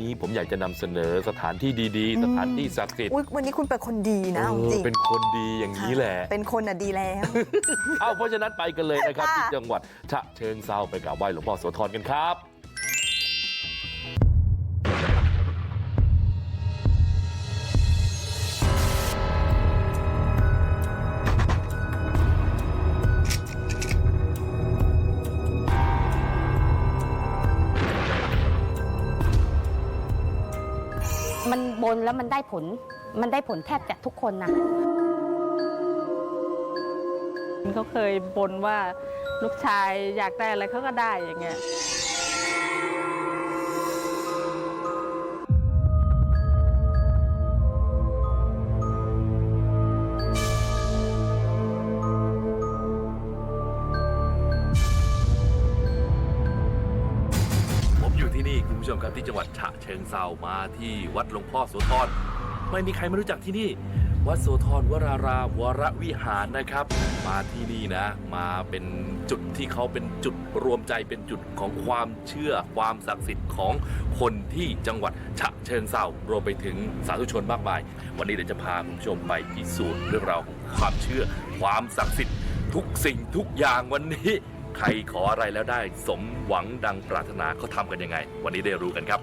นี้ผมอยากจะนำเสนอสถานที่ดีๆ สถานที่ศักดิ์สิทธิ์อุ๊ยวันนี้คุณเป็นคนดีนะเอาเออจริงเป็นคนดีอย่างนี้แหละ เป็นคนอะดีแล้วเอ้าเพราะฉะนั้นไปกันเลยนะครับค่ะที่จังหวัดฉะเชิงเซาไปกราบไหว้หลวงพ่อโสธรกันครับ มันบนแล้วมันได้ผล มันได้ผลแทบจะทุกคนนะเขาเคยบนว่าลูกชายอยากได้อะไรเขาก็ได้อย่างเงี้ย ผู้ชมครับที่จังหวัดฉะเชิงเซามาที่วัดหลวงพ่อโสธรไม่มีใครไม่รู้จักที่นี่ วัดโสธรวรารามวรวิหารนะครับ มาที่นี่นะ มาเป็นจุดที่เขาเป็นจุดรวมใจเป็นจุดของความเชื่อความศักดิ์สิทธิ์ของคนที่จังหวัดฉะเชิงเซารวมไปถึงสาธุชนมากมาย วันนี้เดี๋ยวจะพาคุณผู้ชมไปพิสูจน์เรื่องราวของความเชื่อความศักดิ์สิทธิ์ทุกสิ่งทุกอย่างวันนี้ ใครขออะไรแล้วได้สมหวังดังปรารถนาเขาทำกันยังไง วันนี้ได้รู้กันครับ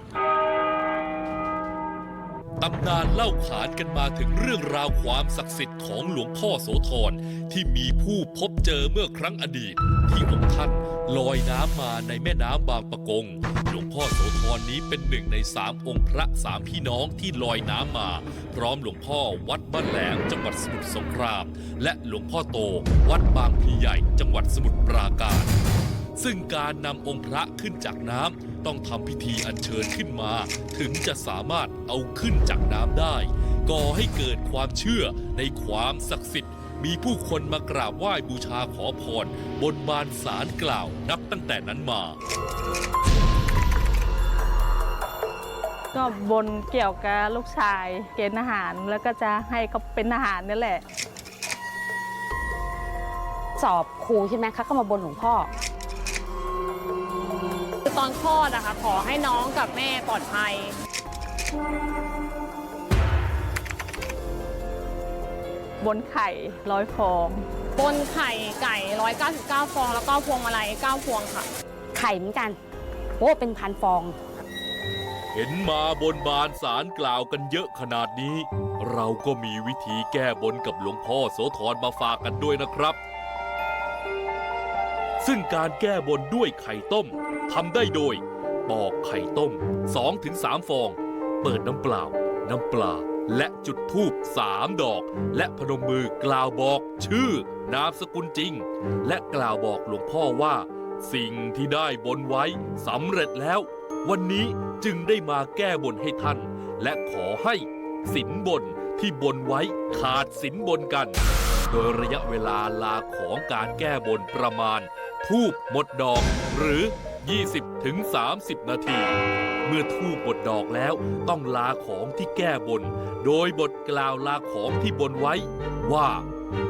ตำนานเล่าขานกันมาถึงเรื่องราวความศักดิ์สิทธิ์ของหลวงพ่อโสธรที่มีผู้พบเจอเมื่อครั้งอดีต ที่องค์ท่านลอยน้ำมาในแม่น้ำบางปะกง หลวงพ่อโสธรนี้เป็นหนึ่งในสามองค์พระสามพี่น้องที่ลอยน้ำมา พร้อมหลวงพ่อวัดบ้านแหลมจังหวัดสมุทรสงคราม และหลวงพ่อโต วัดบางพลีใหญ่จังหวัดสมุทรปราการ ซึ่งการนำองค์พระขึ้นจากน้ำต้องทำพิธีอัญเชิญขึ้นมา ถึงจะสามารถเอาขึ้นจากน้ำได้ก่อให้เกิดความเชื่อในความศักดิ์สิทธิ์ มีผู้คนมากราบไหว้บูชาขอพร บนบานสารกล่าวนับตั้งแต่นั้นมา ก็บนเกี่ยวกับลูกชายเกณฑ์อาหารแล้วก็จะให้เขาเป็นอาหารนี่แหละ สอบครูใช่ไหมคะก็มาบนหลวงพ่อคือ ตอนคลอดอะค่ะ ขอให้น้องกับแม่ปลอดภัย บนไข่ร้อยฟอง บนไข่ไก่ 199 ฟอง แล้วก็พวงมาลัย9พวงค่ะ ไข่เหมือนกันโอ้เป็นพันฟอง เห็นมาบนบานสารกล่าวกันเยอะขนาดนี้ เราก็มีวิธีแก้บนกับหลวงพ่อโสธรมาฝากกันด้วยนะครับ ซึ่งการแก้บนด้วยไข่ต้มทำได้โดย ปอกไข่ต้ม 2-3 ฟอง เปิดน้ำเปล่า น้ำปลา และจุดธูป3ดอก และพนมมือกล่าวบอกชื่อนามสกุลจริง และกล่าวบอกหลวงพ่อว่า สิ่งที่ได้บนไว้สำเร็จแล้ว วันนี้จึงได้มาแก้บนให้ท่าน และขอให้สินบนที่บนไว้ขาดสินบนกัน โดยระยะเวลาลาของการแก้บนประมาณ ทูบหมดดอกหรือ 20ถึง30 นาที เมื่อทูบหมดดอกแล้วต้องลาของที่แก้บน โดยบทกล่าวลาของที่บนไว้ ว่า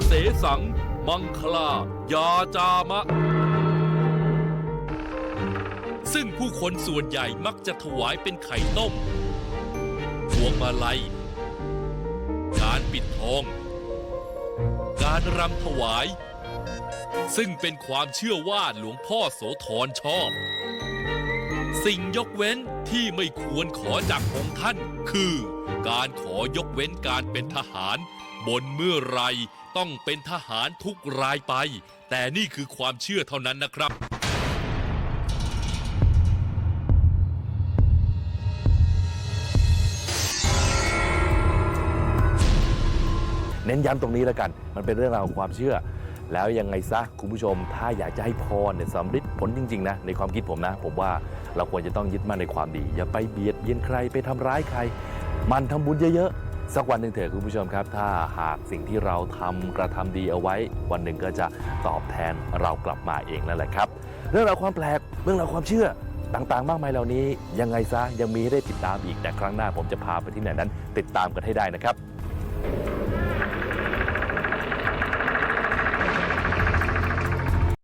เสสัง มังคลา ยาจามะ ซึ่งผู้คนส่วนใหญ่มักจะถวายเป็นไข่ต้มพวงมาลัย การปิดทอง การรำถวาย ซึ่งเป็นความเชื่อว่าหลวงพ่อโสธรชอบ สิ่งยกเว้นที่ไม่ควรขอจากองค์ท่าน คือการขอยกเว้นการเป็นทหาร บนเมื่อไรต้องเป็นทหารทุกรายไป แต่นี่คือความเชื่อเท่านั้นนะครับ เน้นย้ำตรงนี้แล้วกัน มันเป็นเรื่องราวความเชื่อ แล้วยังไงซะคุณผู้ชม ถ้าอยากจะให้พรเนี่ยสำฤทธิ์ผลจริงๆนะในความคิดผมนะ ผมว่าเราควรจะต้องยึดมั่นในความดี อย่าไปเบียดเบียนใครไปทำร้ายใคร มันทำบุญเยอะๆ สักวันหนึ่งเถอะคุณผู้ชมครับ ถ้าหากสิ่งที่เราทำกระทำดีเอาไว้ วันหนึ่งก็จะตอบแทนเรากลับมาเองนั่นแหละครับ เรื่องราวความแปลกเรื่องราวความเชื่อต่างๆ มากมายเหล่านี้ยังไงซะยังมีให้ได้ติดตามอีกแต่ครั้งหน้าผมจะพาไปที่ไหนนั้น ติดตามกันให้ได้นะครับ